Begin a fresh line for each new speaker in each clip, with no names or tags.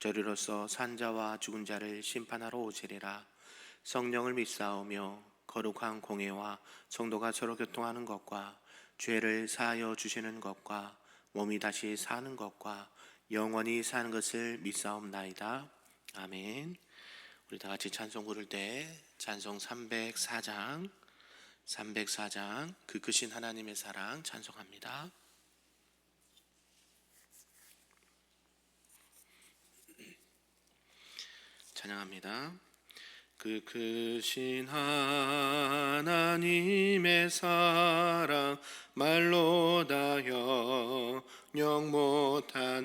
저리로서 산자와 죽은 자를 심판하러 오시리라. 성령을 믿사오며 거룩한 공예와 성도가 서로 교통하는 것과 죄를 사하여 주시는 것과 몸이 다시 사는 것과 영원히 사는 것을 믿사옵나이다. 아멘. 우리 다 같이 찬송 부를 때 찬송 304장 304장 그 크신 하나님의 사랑 찬송합니다. 찬양합니다. 그 크신 하나님의 사랑 말로 다 영영 못하네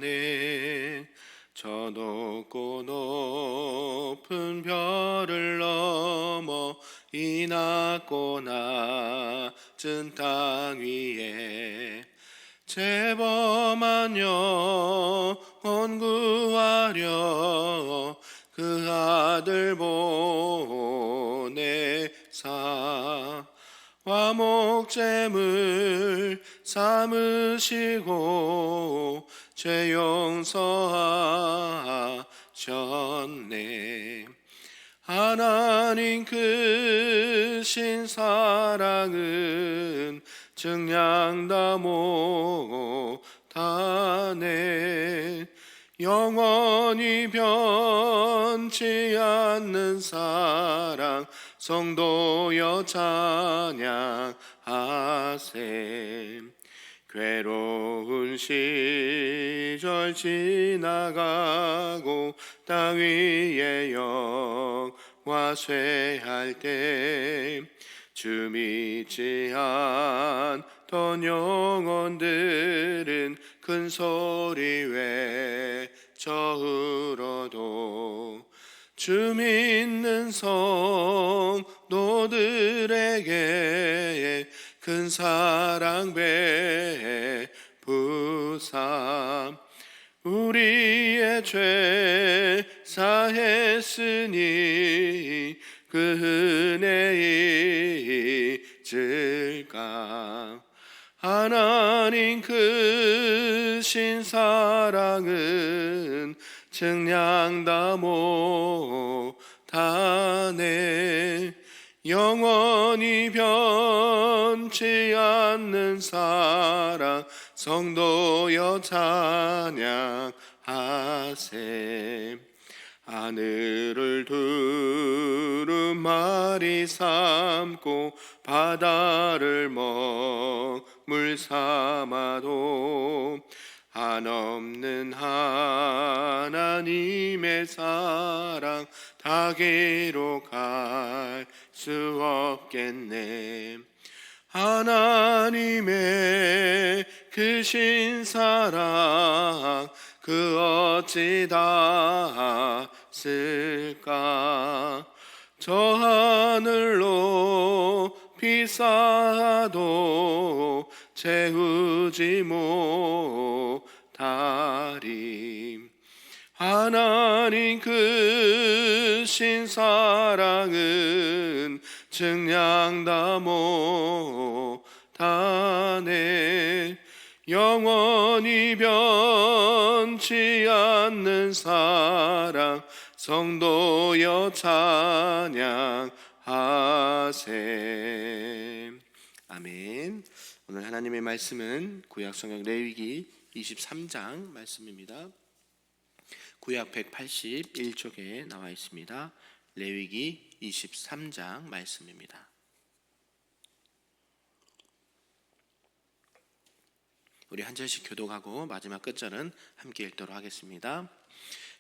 저 높고 높은 별을 넘어 이 낮고 낮은 땅 위에 재범한 영혼 구하려 그 아들 보내사 화목제물 삼으시고 죄 용서하셨네. 하나님 크신 사랑은 증량 다 못하네 영원히 변치 않는 사랑 성도여 찬양하세. 괴로운 시절 지나가고 땅 위에 영화 쇠할 때주 믿지 않던 영혼들은 큰 소리 울어도 주 믿는 성도들에게 큰 사랑 베푸삼. 우리의 죄 사했으니 그 은혜 잊을까 하나님 크신 사랑은 증량다 못하네. 영원히 변치 않는 사랑 성도여 찬양하세. 하늘을 두루마리 삼고 바다를 먹 물 삼아도 한없는 하나님의 사랑 다 기록할 수 없겠네. 하나님의 크신 사랑 그 어찌 다 쓸까? 저 하늘로 비싸도 채우지 못하리. 하나님 크신 사랑은 증량 다 못하네. 영원히 변치 않는 사랑 성도여 찬양하세. 아멘 오늘 하나님의 말씀은 구약 성경 레위기 23장 말씀입니다. 구약 181쪽에 나와 있습니다. 레위기 23장 말씀입니다. 우리 한 절씩 교독하고 마지막 끝절은 함께 읽도록 하겠습니다.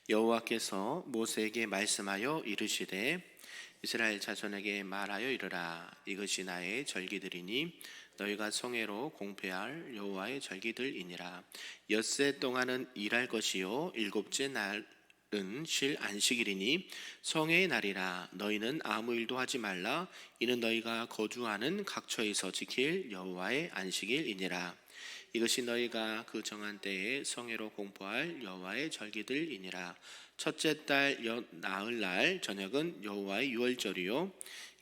여호와께서 모세에게 말씀하여 이르시되 이스라엘 자손에게 말하여 이르라. 이것이 나의 절기들이니 너희가 성회로 공패할 여호와의 절기들이니라. 엿새 동안은 일할 것이요 일곱째 날은쉴 안식일이니 성의 날이라. 너희는 아무 일도 하지 말라. 이는 너희가 거주하는 각처에서 지킬 여호와의 안식일이니라. 이것이 너희가 그 정한 때에 성회로 공포할 여호와의 절기들이니라. 첫째 달 여, 나흘 날 저녁은 여호와의 유월절이요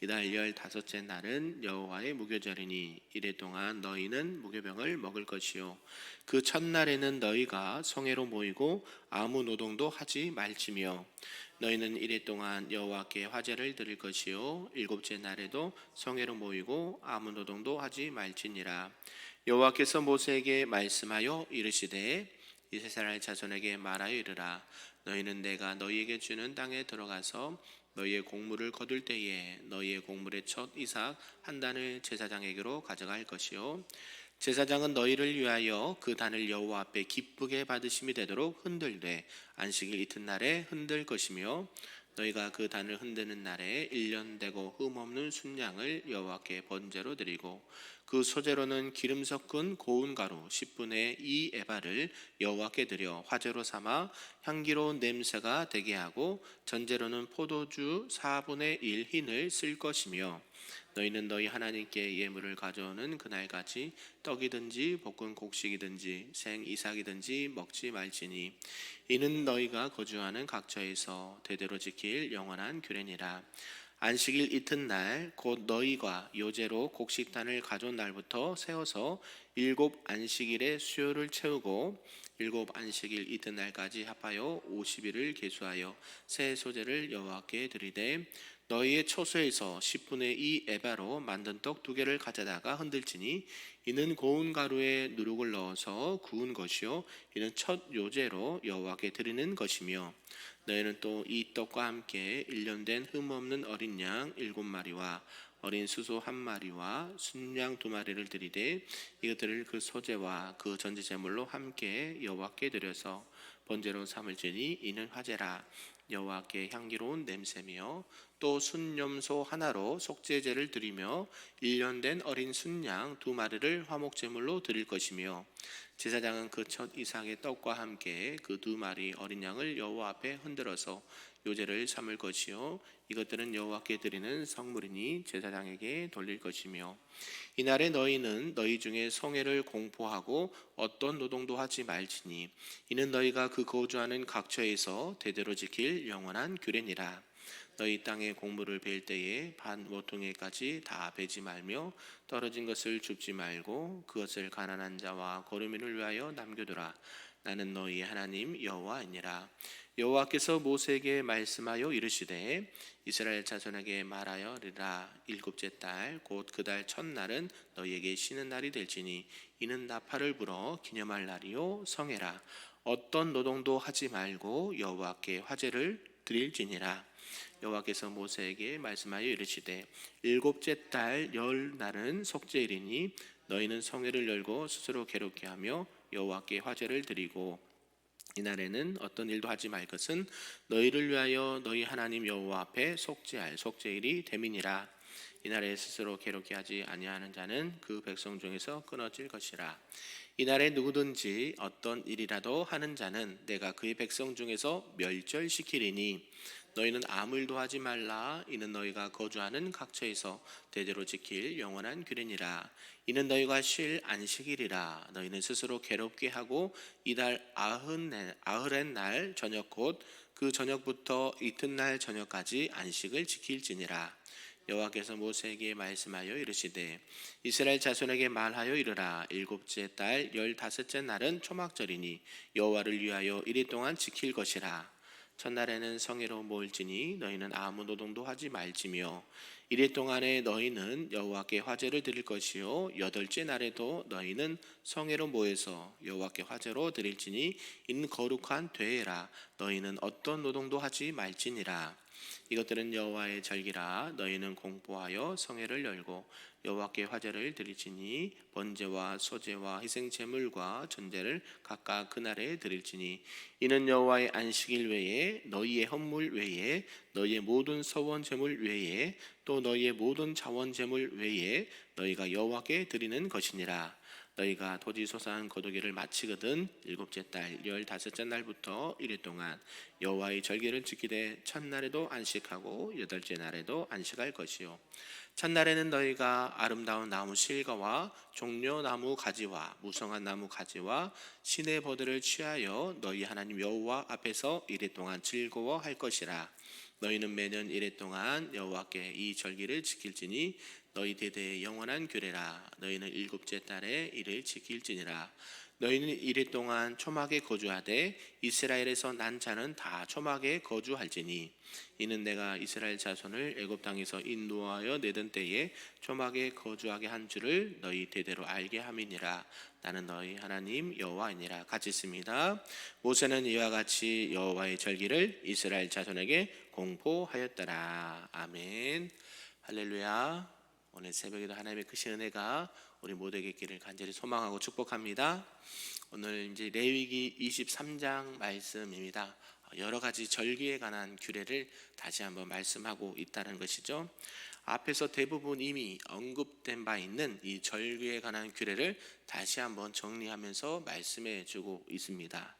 이달 열 다섯째 날은 여호와의 무교절이니 이래 동안 너희는 무교병을 먹을 것이요. 그 첫날에는 너희가 성회로 모이고 아무 노동도 하지 말지며 너희는 이래 동안 여호와께 화제를 드릴 것이요. 일곱째 날에도 성회로 모이고 아무 노동도 하지 말지니라. 여호와께서 모세에게 말씀하여 이르시되 이스라엘 자손에게 말하여 이르라. 너희는 내가 너희에게 주는 땅에 들어가서 너희의 곡물을 거둘 때에 너희의 곡물의 첫 이삭 한 단을 제사장에게로 가져갈 것이요. 제사장은 너희를 위하여 그 단을 여호와 앞에 기쁘게 받으심이 되도록 흔들되 안식일 이튿날에 흔들 것이며 너희가 그 단을 흔드는 날에 일년 되고 흠 없는 순양을 여호와께 번제로 드리고 그 소재로는 기름 섞은 고운 가루 10분의 2 에바를 여호와께 드려 화제로 삼아 향기로운 냄새가 되게 하고 전제로는 포도주 4분의 1 흰을 쓸 것이며 너희는 너희 하나님께 예물을 가져오는 그날까지 떡이든지 볶은 곡식이든지 생 이삭이든지 먹지 말지니 이는 너희가 거주하는 각처에서 대대로 지킬 영원한 규례니라 안식일 이튿날 곧 너희가 요제로 곡식단을 가져온 날부터 세워서 일곱 안식일의 수요를 채우고 일곱 안식일 이튿날까지 합하여 50일을 계수하여 새 소재를 여호와께 드리되 너희의 초소에서 10분의 2 에바로 만든 떡 두 개를 가져다가 흔들지니 이는 고운 가루에 누룩을 넣어서 구운 것이요 이는 첫 요제로 여호와께 드리는 것이며 너희는 또 이 떡과 함께 일년된 흠 없는 어린 양 일곱 마리와 어린 수소 한 마리와 순양 두 마리를 드리되 이것들을 그 소재와 그 전제 제물로 함께 여호와께 드려서 번제로 삼을지니 이는 화제라. 여호와께 향기로운 냄새며 또 순염소 하나로 속죄제를 드리며 일년된 어린 순양 두 마리를 화목제물로 드릴 것이며 제사장은 그 첫 이상의 떡과 함께 그 두 마리 어린 양을 여호와 앞에 흔들어서 요제를 삼을 것이요. 이것들은 여호와께 드리는 성물이니 제사장에게 돌릴 것이며 이날에 너희는 너희 중에 성회를 공포하고 어떤 노동도 하지 말지니 이는 너희가 그 거주하는 각처에서 대대로 지킬 영원한 규례니라 너희 땅에 곡물을 벨 때에 반 모퉁이까지 다 베지 말며 떨어진 것을 줍지 말고 그것을 가난한 자와 거르민을 위하여 남겨두라. 나는 너희 하나님 여호와이니라. 여호와께서 모세에게 말씀하여 이르시되 이스라엘 자손에게 말하여리라. 일곱째 달 곧 그 달 첫날은 너희에게 쉬는 날이 될지니 이는 나팔을 불어 기념할 날이요 성해라. 어떤 노동도 하지 말고 여호와께 화제를 드릴지니라 여호와께서 모세에게 말씀하여 이르시되 일곱째 달 열 날은 속죄일이니 너희는 성회를 열고 스스로 괴롭게 하며 여호와께 화제를 드리고 이날에는 어떤 일도 하지 말 것은 너희를 위하여 너희 하나님 여호와 앞에 속죄할 속죄일이 됨이니라. 이날에 스스로 괴롭게 하지 아니하는 자는 그 백성 중에서 끊어질 것이라. 이날에 누구든지 어떤 일이라도 하는 자는 내가 그의 백성 중에서 멸절시키리니 너희는 아무 일도 하지 말라. 이는 너희가 거주하는 각처에서 대대로 지킬 영원한 규례니라. 이는 너희가 쉴 안식일이라. 너희는 스스로 괴롭게 하고 이달 아흔 날 저녁 곧 그 저녁부터 이튿날 저녁까지 안식을 지킬지니라. 여호와께서 모세에게 말씀하여 이르시되 이스라엘 자손에게 말하여 이르라. 일곱째 달 열다섯째 날은 초막절이니 여호와를 위하여 이리 동안 지킬 것이라 첫날에는 성회로 모일지니 너희는 아무 노동도 하지 말지며 이래 동안에 너희는 여호와께 화제를 드릴 것이요 여덟째 날에도 너희는 성회로 모여서 여호와께 화제로 드릴지니 이는 거룩한 되라 너희는 어떤 노동도 하지 말지니라 이것들은 여호와의 절기라 너희는 공포하여 성회를 열고 여호와께 화제를 드릴지니 번제와 소제와 희생 제물과 전제를 각각 그날에 드릴지니 이는 여호와의 안식일 외에 너희의 헌물 외에 너희의 모든 서원 제물 외에 또 너희의 모든 자원 제물 외에 너희가 여호와께 드리는 것이니라 너희가 토지 소산 거두기를 마치거든 일곱째 달 열다섯째 날부터 이일 동안 여호와의 절기를 지키되 첫날에도 안식하고 여덟째 날에도 안식할 것이요. 첫날에는 너희가 아름다운 나무 실과와 종려 나무 가지와 무성한 나무 가지와 신의 버들을 취하여 너희 하나님 여호와 앞에서 이래 동안 즐거워할 것이라 너희는 매년 이래 동안 여호와께 이 절기를 지킬지니 너희 대대의 영원한 규례라. 너희는 일곱째 달에 이를 지킬지니라 너희는 이래 동안 초막에 거주하되 이스라엘에서 난 자는 다 초막에 거주할지니 이는 내가 이스라엘 자손을 애굽 땅에서 인도하여 내던 때에 초막에 거주하게 한 줄을 너희 대대로 알게 함이니라. 나는 너희 하나님 여호와이니라. 같이 있습니다. 모세는 이와 같이 여호와의 절기를 이스라엘 자손에게 공포하였더라. 아멘. 할렐루야. 오늘 새벽에도 하나님의 크신 은혜가 우리 모두에게 있기를 간절히 소망하고 축복합니다. 오늘 이제 레위기 23장 말씀입니다. 여러 가지 절기에 관한 규례를 다시 한번 말씀하고 있다는 것이죠. 앞에서 대부분 이미 언급된 바 있는 이 절기에 관한 규례를 다시 한번 정리하면서 말씀해 주고 있습니다.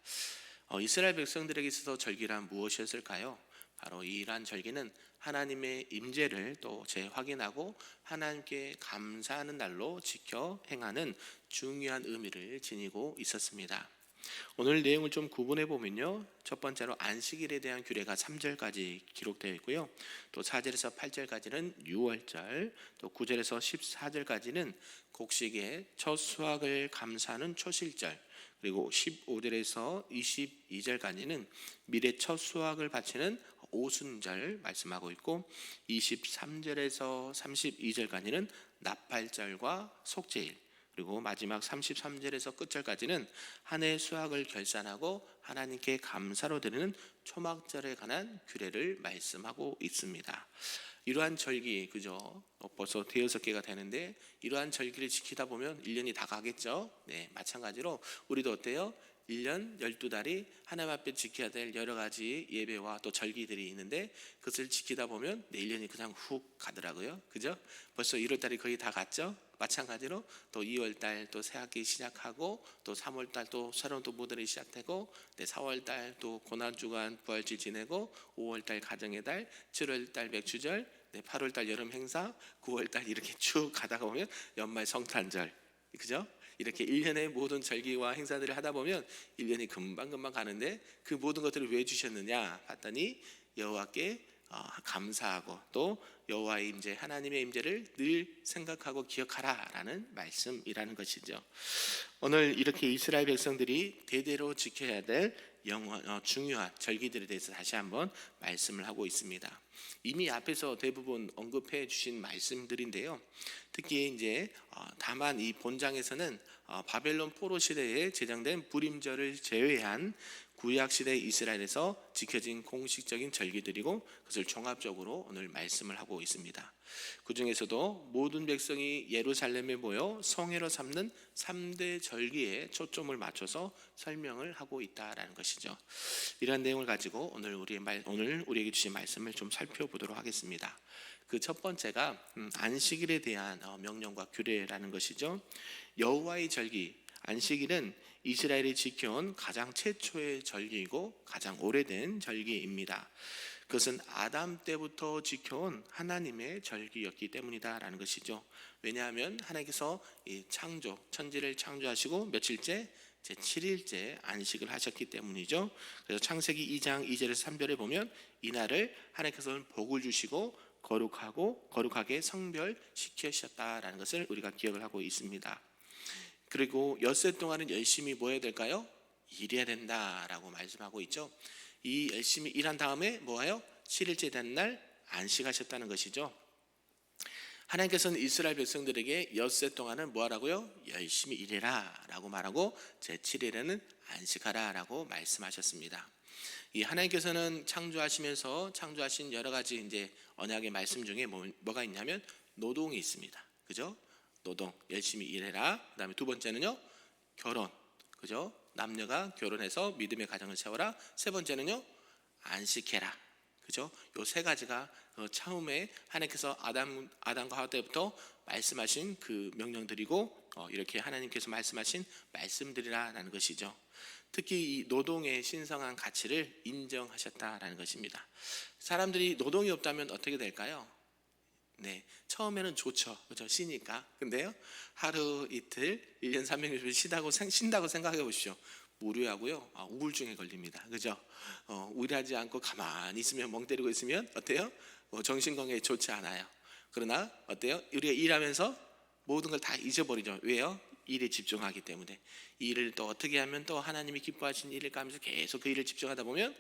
어, 이스라엘 백성들에게 있어서 절기란 무엇이었을까요? 바로 이러한 절기는 하나님의 임재를 또 재확인하고 하나님께 감사하는 날로 지켜 행하는 중요한 의미를 지니고 있었습니다. 오늘 내용을 좀 구분해 보면요. 첫 번째로 안식일에 대한 규례가 3절까지 기록되어 있고요. 또 4절에서 8절까지는 6월절, 또 9절에서 14절까지는 곡식의 첫 수확을 감사하는 초실절, 그리고 15절에서 22절까지는 미래 첫 수확을 바치는 오순절 말씀하고 있고 23절에서 32절까지는 나팔절과 속죄일 그리고 마지막 33절에서 끝절까지는 한 해 수확을 결산하고 하나님께 감사로 드리는 초막절에 관한 규례를 말씀하고 있습니다. 이러한 절기 그죠? 어, 벌써 대여섯 개가 되는데 이러한 절기를 지키다 보면 1년이 다 가겠죠? 네, 마찬가지로 우리도 어때요? 1년 12달이 하나님 앞에 지켜야 될 여러 가지 예배와 또 절기들이 있는데 그것을 지키다 보면 내 1년이 그냥 훅 가더라고요. 그죠? 벌써 1월 달이 거의 다 갔죠? 마찬가지로 또 2월 달 또 새학기 시작하고 또 3월 달 또 새로운 또 모델이 시작되고 네, 4월 달 또 고난 주간 부활절 지내고 5월 달 가정의 달, 7월 달 맥주절, 네, 8월 달 여름 행사, 9월 달 이렇게 쭉 가다가 보면 연말 성탄절. 그죠? 이렇게 1년의 모든 절기와 행사들을 하다 보면 1년이 금방금방 가는데 그 모든 것들을 왜 주셨느냐 봤더니 여호와께 어, 감사하고 또 여호와의 임재 하나님의 임재를 늘 생각하고 기억하라라는 말씀이라는 것이죠. 오늘 이렇게 이스라엘 백성들이 대대로 지켜야 될 영원 어, 중요한 절기들에 대해서 다시 한번 말씀을 하고 있습니다. 이미 앞에서 대부분 언급해 주신 말씀들인데요. 특히 이제 어, 다만 이 본장에서는 어, 바벨론 포로 시대에 제정된 불임절을 제외한 구약 시대 이스라엘에서 지켜진 공식적인 절기들이고 그것을 종합적으로 오늘 말씀을 하고 있습니다. 그 중에서도 모든 백성이 예루살렘에 모여 성회로 삼는 3대 절기에 초점을 맞춰서 설명을 하고 있다라는 것이죠. 이러한 내용을 가지고 오늘 우리의 말 오늘 우리에게 주신 말씀을 좀 살펴보도록 하겠습니다. 그 첫 번째가 음, 안식일에 대한 어, 명령과 규례라는 것이죠. 여호와의 절기 안식일은 이스라엘이 지켜온 가장 최초의 절기이고 가장 오래된 절기입니다. 그것은 아담 때부터 지켜온 하나님의 절기였기 때문이다라는 것이죠. 왜냐하면 하나님께서 이 창조 천지를 창조하시고 며칠째 제 7일째 안식을 하셨기 때문이죠. 그래서 창세기 2장 2절에서 3절에 보면 이날을 하나님께서는 복을 주시고 거룩하고 거룩하게 성별시키셨다라는 것을 우리가 기억을 하고 있습니다. 그리고 엿새 동안은 열심히 뭐 해야 될까요? 일해야 된다라고 말씀하고 있죠. 이 열심히 일한 다음에 뭐예요? 7일째 된 날 안식하셨다는 것이죠. 하나님께서는 이스라엘 백성들에게 엿새 동안은 뭐 하라고요? 열심히 일해라 라고 말하고 제 7일에는 안식하라 라고 말씀하셨습니다. 이 하나님께서는 창조하시면서 창조하신 여러 가지 이제 언약의 말씀 중에 뭐, 뭐가 있냐면 노동이 있습니다. 그죠? 노동 열심히 일해라. 그다음에 두 번째는요 결혼 그죠? 남녀가 결혼해서 믿음의 가정을 세워라. 세 번째는요 안식해라. 그죠? 요 세 가지가 어, 처음에 하나님께서 아담 아담과 하와 때부터 말씀하신 그 명령들이고 어, 이렇게 하나님께서 말씀하신 말씀들이라는 것이죠. 특히 이 노동의 신성한 가치를 인정하셨다라는 것입니다. 사람들이 노동이 없다면 어떻게 될까요? 네, 처음에는 좋죠. 그죠? 쉬니까. 근데요, 하루 이틀, 1년 360일 쉬다고, 생- 쉰다고 생각해 보십시오. 무료하고요, 아, 우울증에 걸립니다. 그죠? 어, 우울하지 않고 가만히 있으면, 멍 때리고 있으면, 어때요? 어, 정신 건강에 좋지 않아요. 그러나, 어때요? 우리가 일하면서 모든 걸 다 잊어버리죠. 왜요? 일에 집중하기 때문에. 이 일을 또 어떻게 하면 또 하나님이 기뻐하신 일을 가면서 계속 그 일을 집중하다 보면 예,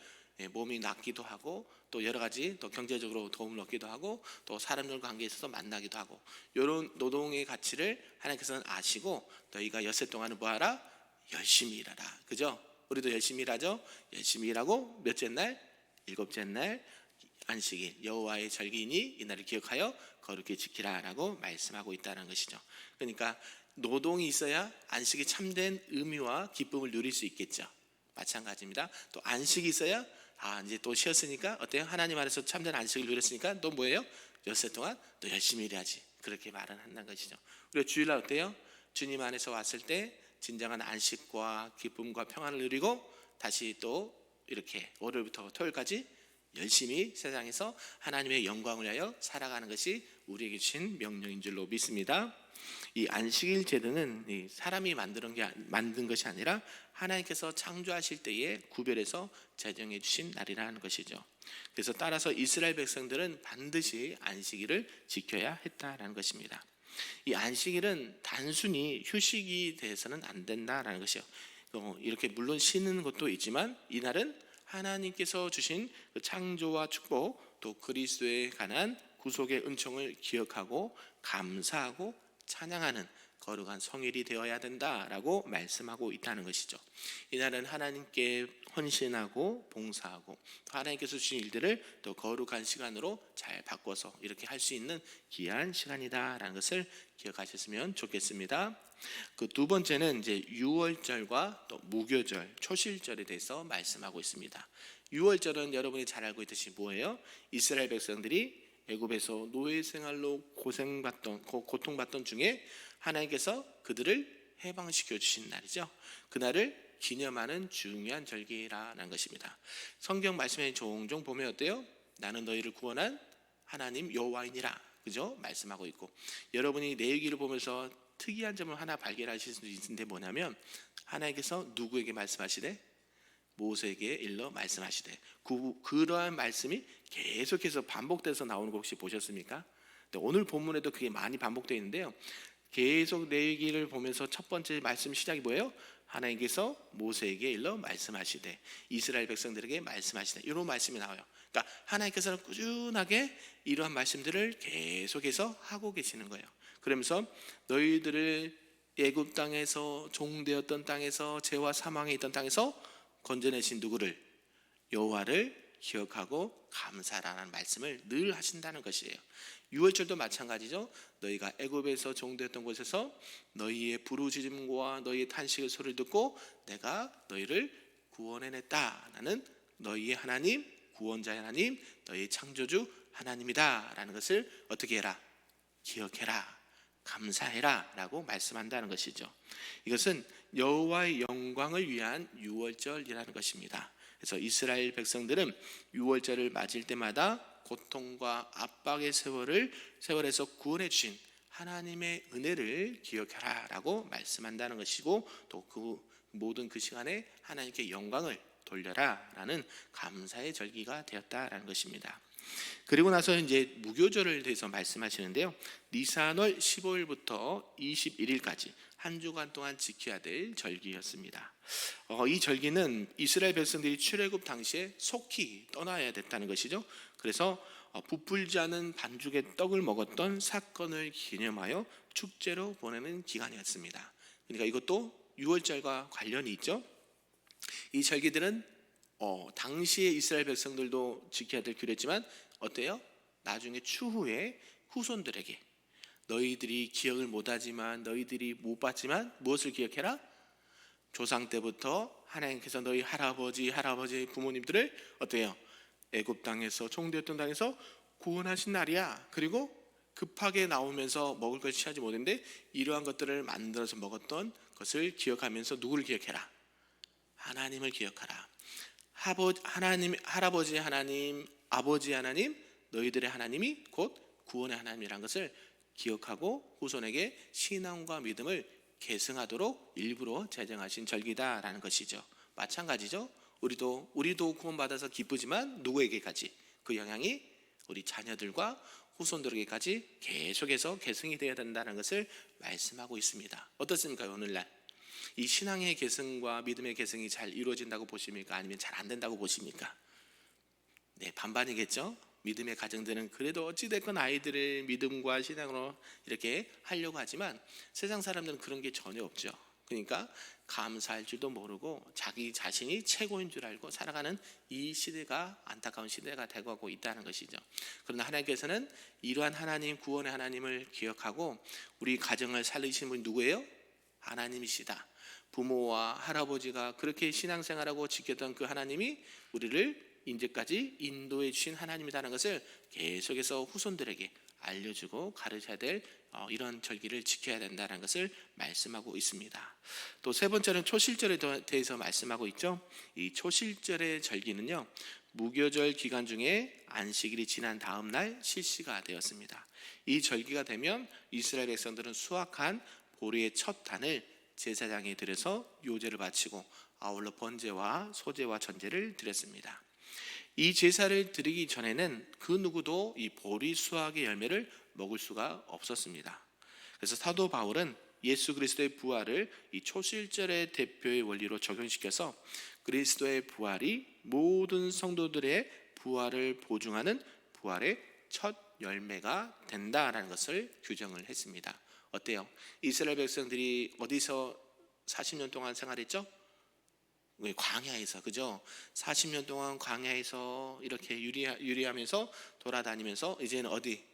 몸이 낫기도 하고 또 여러 가지 또 경제적으로 도움을 얻기도 하고 또 사람들과 관계에 있어서 만나기도 하고 이런 노동의 가치를 하나님께서는 아시고 너희가 엿새 동안은 뭐하라? 열심히 일하라. 그죠? 우리도 열심히 일하죠? 열심히 일하고 몇째 날? 일곱째 날 안식일. 여호와의 절기이니 이날을 기억하여 거룩히 지키라라고 말씀하고 있다는 것이죠. 그러니까 노동이 있어야 안식이 참된 의미와 기쁨을 누릴 수 있겠죠. 마찬가지입니다. 또 안식이 있어야 아 이제 또 쉬었으니까 어때요? 하나님 안에서 참된 안식을 누렸으니까 또 뭐예요? 엿새 동안 또 열심히 일해야지. 그렇게 말은 한다는 것이죠. 우리가 주일날 어때요? 주님 안에서 왔을 때 진정한 안식과 기쁨과 평안을 누리고 다시 또 이렇게 월요일부터 토요일까지 열심히 세상에서 하나님의 영광을 위하여 살아가는 것이 우리에게 주신 명령인 줄로 믿습니다. 이 안식일 제도는 이 사람이 만드는 게 만든 것이 아니라 하나님께서 창조하실 때에 구별해서 제정해 주신 날이라는 것이죠. 그래서 따라서 이스라엘 백성들은 반드시 안식일을 지켜야 했다라는 것입니다. 이 안식일은 단순히 휴식이 돼서는 안 된다라는 것이요. 어, 이렇게 물론 쉬는 것도 있지만 이날은 하나님께서 주신 그 창조와 축복 또 그리스도에 관한 구속의 은총을 기억하고 감사하고 찬양하는 거룩한 성일이 되어야 된다라고 말씀하고 있다는 것이죠. 이날은 하나님께 헌신하고 봉사하고 또 하나님께서 주신 일들을 또 거룩한 시간으로 잘 바꿔서 이렇게 할 수 있는 귀한 시간이다라는 것을 기억하셨으면 좋겠습니다. 그 두 번째는 이제 유월절과 또 무교절, 초실절에 대해서 말씀하고 있습니다. 유월절은 여러분이 잘 알고 있듯이 뭐예요? 이스라엘 백성들이 애굽에서 노예 생활로 고생받던 고- 고통받던 중에 하나님께서 그들을 해방시켜 주신 날이죠. 그날을 기념하는 중요한 절기라는 것입니다. 성경 말씀에 종종 보면 어때요? 나는 너희를 구원한 하나님 여호와이니라. 그죠? 말씀하고 있고 여러분이 내일기를 보면서 특이한 점을 하나 발견하실 수 있는데 뭐냐면 하나님께서 누구에게 말씀하시되 모세에게 일러 말씀하시되 그, 그러한 말씀이 계속해서 반복돼서 나오는 거 혹시 보셨습니까? 오늘 본문에도 그게 많이 반복되어 있는데요. 계속 내 얘기를 보면서 첫 번째 말씀 시작이 뭐예요? 하나님께서 모세에게 일러 말씀하시되 이스라엘 백성들에게 말씀하시되 이런 말씀이 나와요. 그러니까 하나님께서는 꾸준하게 이러한 말씀들을 계속해서 하고 계시는 거예요. 그러면서 너희들을 애굽 땅에서 종되었던 땅에서 죄와 사망에 있던 땅에서 건져내신 누구를 여호와를 기억하고 감사라는 말씀을 늘 하신다는 것이에요. 유월절도 마찬가지죠. 너희가 애굽에서 종되었던 곳에서 너희의 부르짖음과 너희의 탄식의 소리를 듣고 내가 너희를 구원해냈다. 나는 너희의 하나님, 구원자의 하나님, 너희 창조주 하나님이다라는 것을 어떻게 해라? 기억해라. 감사해라 라고 말씀한다는 것이죠. 이것은 여호와의 영광을 위한 유월절이라는 것입니다. 그래서 이스라엘 백성들은 유월절을 맞을 때마다 고통과 압박의 세월을 세월에서 구원해 주신 하나님의 은혜를 기억하라라고 말씀한다는 것이고 또 그 모든 그 시간에 하나님께 영광을 돌려라라는 감사의 절기가 되었다라는 것입니다. 그리고 나서 이제 무교절을 대해서 말씀하시는데요. 니산월 15일부터 21일까지 한 주간 동안 지켜야 될 절기였습니다. 어, 이 절기는 이스라엘 백성들이 출애굽 당시에 속히 떠나야 됐다는 것이죠. 그래서 어, 부풀지 않은 반죽의 떡을 먹었던 사건을 기념하여 축제로 보내는 기간이었습니다. 그러니까 이것도 6월절과 관련이 있죠. 이 절기들은 어, 당시에 이스라엘 백성들도 지켜야 될 규례지만 어때요? 나중에 추후에 후손들에게 너희들이 기억을 못하지만 너희들이 못 봤지만 무엇을 기억해라? 조상 때부터 하나님께서 너희 할아버지 할아버지 부모님들을 어때요? 애굽 땅에서 총되었던 땅에서 구원하신 날이야. 그리고 급하게 나오면서 먹을 것을 취하지 못했는데 이러한 것들을 만들어서 먹었던 것을 기억하면서 누구를 기억해라? 하나님을 기억하라. 하나님, 할아버지 하나님, 아버지 하나님, 너희들의 하나님이 곧 구원의 하나님이란 것을 기억하고 후손에게 신앙과 믿음을 계승하도록 일부러 제정하신 절기다라는 것이죠. 마찬가지죠. 우리도 우리도 구원받아서 기쁘지만 누구에게까지 그 영향이 우리 자녀들과 후손들에게까지 계속해서 계승이 되어야 된다는 것을 말씀하고 있습니다. 어떻습니까 오늘날? 이 신앙의 계승과 믿음의 계승이 잘 이루어진다고 보십니까? 아니면 잘 안 된다고 보십니까? 네, 반반이겠죠. 믿음의 가정들은 그래도 어찌됐건 아이들을 믿음과 신앙으로 이렇게 하려고 하지만 세상 사람들은 그런 게 전혀 없죠. 그러니까 감사할 줄도 모르고 자기 자신이 최고인 줄 알고 살아가는 이 시대가 안타까운 시대가 되고 있다는 것이죠. 그러나 하나님께서는 이러한 하나님 구원의 하나님을 기억하고 우리 가정을 살리신 분이 누구예요? 하나님이시다. 부모와 할아버지가 그렇게 신앙생활하고 지켰던 그 하나님이 우리를 이제까지 인도해 주신 하나님이라는 것을 계속해서 후손들에게 알려주고 가르쳐야 될 어, 이런 절기를 지켜야 된다는 것을 말씀하고 있습니다. 또 세 번째는 초실절에 대해서 말씀하고 있죠. 이 초실절의 절기는요. 무교절 기간 중에 안식일이 지난 다음 날 실시가 되었습니다. 이 절기가 되면 이스라엘 백성들은 수확한 보리의 첫 단을 제사장에 들여서 요제를 바치고 아울러 번제와 소제와 전제를 드렸습니다. 이 제사를 드리기 전에는 그 누구도 이 보리 수확의 열매를 먹을 수가 없었습니다. 그래서 사도 바울은 예수 그리스도의 부활을 이 초실절의 대표의 원리로 적용시켜서 그리스도의 부활이 모든 성도들의 부활을 보증하는 부활의 첫 열매가 된다라는 것을 규정을 했습니다. 어때요? 이스라엘 백성들이 어디서 40년 동안 생활했죠? 광야에서 그죠? 40년 동안 광야에서 이렇게 유리하, 유리하 면서 돌아다니면서 이제는 어디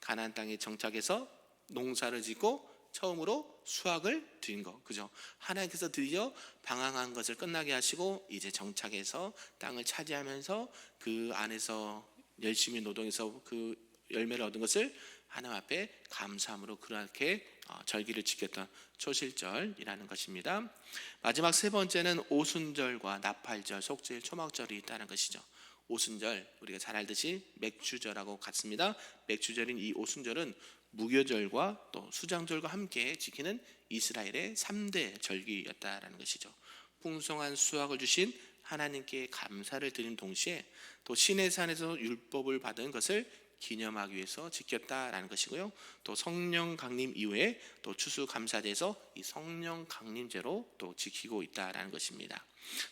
가나안 땅에 정착해서 농사를 짓고 처음으로 수확을 드린 거 그죠? 하나님께서 드디어 방황한 것을 끝나게 하시고 이제 정착해서 땅을 차지하면서 그 안에서 열심히 노동해서 그 열매를 얻은 것을 하나님 앞에 감사함으로 그렇게 어, 절기를 지켰던 초실절이라는 것입니다. 마지막 세 번째는 오순절과 나팔절, 속죄일, 초막절이 있다는 것이죠. 오순절 우리가 잘 알듯이 맥주절하고 같습니다. 맥주절인 이 오순절은 무교절과 또 수장절과 함께 지키는 이스라엘의 3대 절기였다라는 것이죠. 풍성한 수확을 주신 하나님께 감사를 드린 동시에 또 신의 산에서 율법을 받은 것을 기념하기 위해서 지켰다라는 것이고요. 또 성령 강림 이후에 또 추수 감사제에서 이 성령 강림제로 또 지키고 있다라는 것입니다.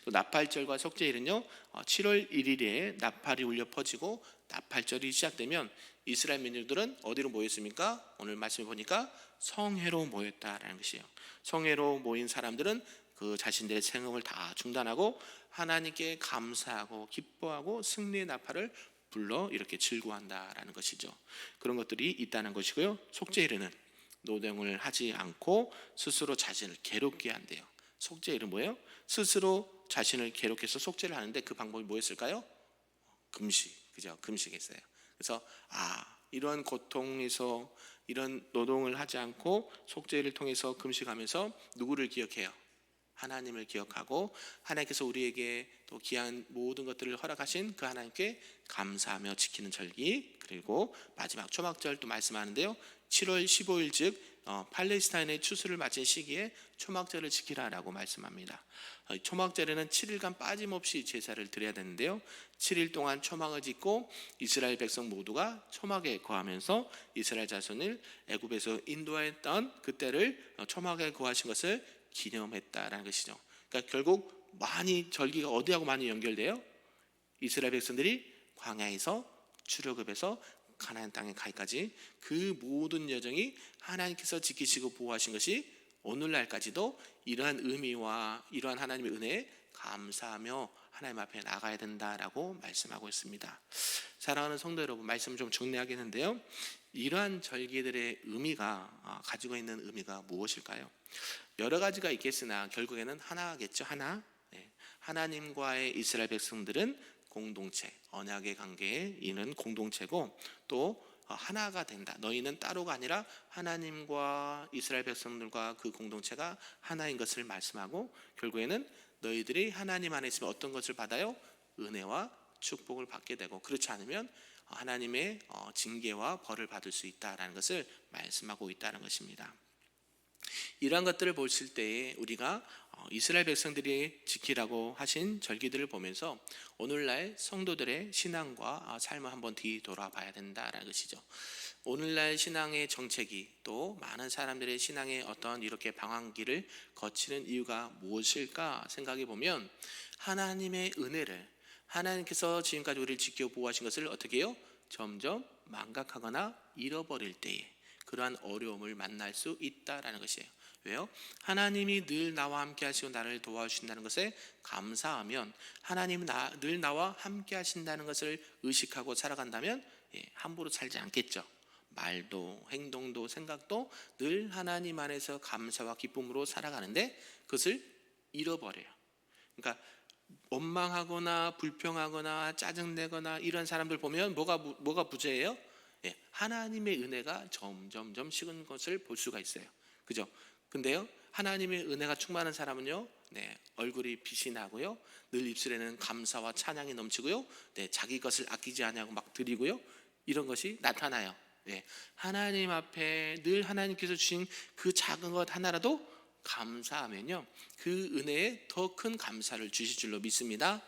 또 나팔절과 속죄일은요. 7월 1일에 나팔이 울려 퍼지고 나팔절이 시작되면 이스라엘 민족들은 어디로 모였습니까? 오늘 말씀해 보니까 성회로 모였다라는 것이에요. 성회로 모인 사람들은 그 자신들의 생업을 다 중단하고 하나님께 감사하고 기뻐하고 승리의 나팔을 불러 이렇게 즐거워한다라는 것이죠. 그런 것들이 있다는 것이고요. 속죄일에는 노동을 하지 않고 스스로 자신을 괴롭게 한대요. 속죄일은 뭐예요? 스스로 자신을 괴롭게해서 속죄를 하는데 그 방법이 뭐였을까요? 금식, 그죠? 금식했어요. 그래서 아 이런 고통에서 이런 노동을 하지 않고 속죄를 통해서 금식하면서 누구를 기억해요? 하나님을 기억하고 하나님께서 우리에게 또 귀한 모든 것들을 허락하신 그 하나님께 감사하며 지키는 절기 그리고 마지막 초막절도 말씀하는데요. 7월 15일 즉 어, 팔레스타인의 추수를 마친 시기에 초막절을 지키라라고 말씀합니다. 어, 초막절에는 7일간 빠짐없이 제사를 드려야 되는데요. 7일 동안 초막을 짓고 이스라엘 백성 모두가 초막에 거하면서 이스라엘 자손을 애굽에서 인도했던 그때를 어, 초막에 거하신 것을 기념했다라는 것이죠. 그러니까 결국 많이 절기가 어디하고 많이 연결돼요? 이스라엘 백성들이 광야에서 출애굽해서 가나안 땅에 가기까지 그 모든 여정이 하나님께서 지키시고 보호하신 것이 오늘날까지도 이러한 의미와 이러한 하나님의 은혜에 감사하며 하나님 앞에 나가야 된다라고 말씀하고 있습니다. 사랑하는 성도 여러분, 말씀 좀 정리하겠는데요. 이러한 절기들의 의미가 아, 가지고 있는 의미가 무엇일까요? 여러 가지가 있겠으나 결국에는 하나겠죠. 하나. 네. 하나님과의 이스라엘 백성들은 공동체, 언약의 관계에 있는 공동체고 또 어, 하나가 된다. 너희는 따로가 아니라 하나님과 이스라엘 백성들과 그 공동체가 하나인 것을 말씀하고 결국에는 너희들이 하나님 안에 있으면 어떤 것을 받아요? 은혜와 축복을 받게 되고 그렇지 않으면 하나님의 어, 징계와 벌을 받을 수 있다라는 것을 말씀하고 있다는 것입니다. 이러한 것들을 보실 때에 우리가 어, 이스라엘 백성들이 지키라고 하신 절기들을 보면서 오늘날 성도들의 신앙과 아, 삶을 한번 뒤돌아봐야 된다라는 것이죠. 오늘날 신앙의 정책이 또 많은 사람들의 신앙의 어떤 이렇게 방황기를 거치는 이유가 무엇일까 생각해 보면 하나님의 은혜를 하나님께서 지금까지 우리를 지켜 보호하신 것을 어떻게 해요? 점점 망각하거나 잃어버릴 때에 그러한 어려움을 만날 수 있다라는 것이에요. 왜요? 하나님이 늘 나와 함께 하시고 나를 도와주신다는 것에 감사하면 하나님은 나, 늘 나와 함께 하신다는 것을 의식하고 살아간다면 예, 함부로 살지 않겠죠. 말도 행동도 생각도 늘 하나님 안에서 감사와 기쁨으로 살아가는데 그것을 잃어버려요. 그러니까 원망하거나 불평하거나 짜증내거나 이런 사람들 보면 뭐가 부- 뭐가 부재예요? 예, 하나님의 은혜가 점점점 식은 것을 볼 수가 있어요. 그죠? 근데요, 하나님의 은혜가 충만한 사람은요, 네, 얼굴이 빛이 나고요, 늘 입술에는 감사와 찬양이 넘치고요, 네, 자기 것을 아끼지 않냐고 막 드리고요, 이런 것이 나타나요. 네, 하나님 앞에 늘 하나님께서 주신 그 작은 것 하나라도 감사하면요, 그 은혜에 더 큰 감사를 주실 줄로 믿습니다.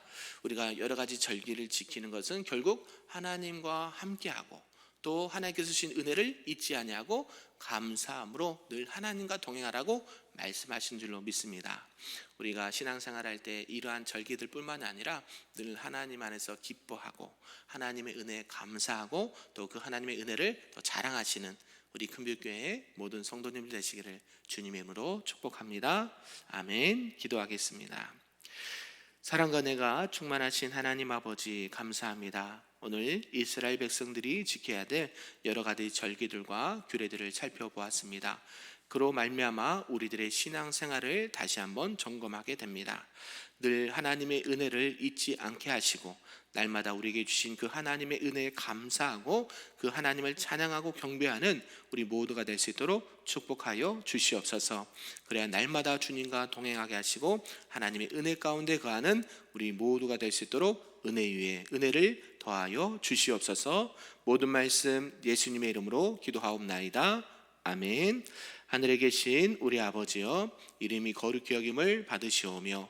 우리가 여러 가지 절기를 지키는 것은 결국 하나님과 함께하고 또 하나님께서 주신 은혜를 잊지 아니하고 감사함으로 늘 하나님과 동행하라고 말씀하신 줄로 믿습니다. 우리가 신앙생활할 때 이러한 절기들뿐만 아니라 늘 하나님 안에서 기뻐하고 하나님의 은혜에 감사하고 또 그 하나님의 은혜를 더 자랑하시는 우리 큰별교회의 모든 성도님들 되시기를 주님의 이름으로 축복합니다. 아멘. 기도하겠습니다. 사랑과 내가 충만하신 하나님 아버지 감사합니다. 오늘 이스라엘 백성들이 지켜야 될 여러 가지 절기들과 규례들을 살펴보았습니다. 그로 말미암아 우리들의 신앙 생활을 다시 한번 점검하게 됩니다. 늘 하나님의 은혜를 잊지 않게 하시고 날마다 우리에게 주신 그 하나님의 은혜에 감사하고 그 하나님을 찬양하고 경배하는 우리 모두가 될 수 있도록 축복하여 주시옵소서. 그래야 날마다 주님과 동행하게 하시고 하나님의 은혜 가운데 거하는 우리 모두가 될 수 있도록 은혜 위에 은혜를 더하여 주시옵소서. 모든 말씀 예수님의 이름으로 기도하옵나이다. 아멘. 하늘에 계신 우리 아버지여 이름이 거룩히 여김을 받으시오며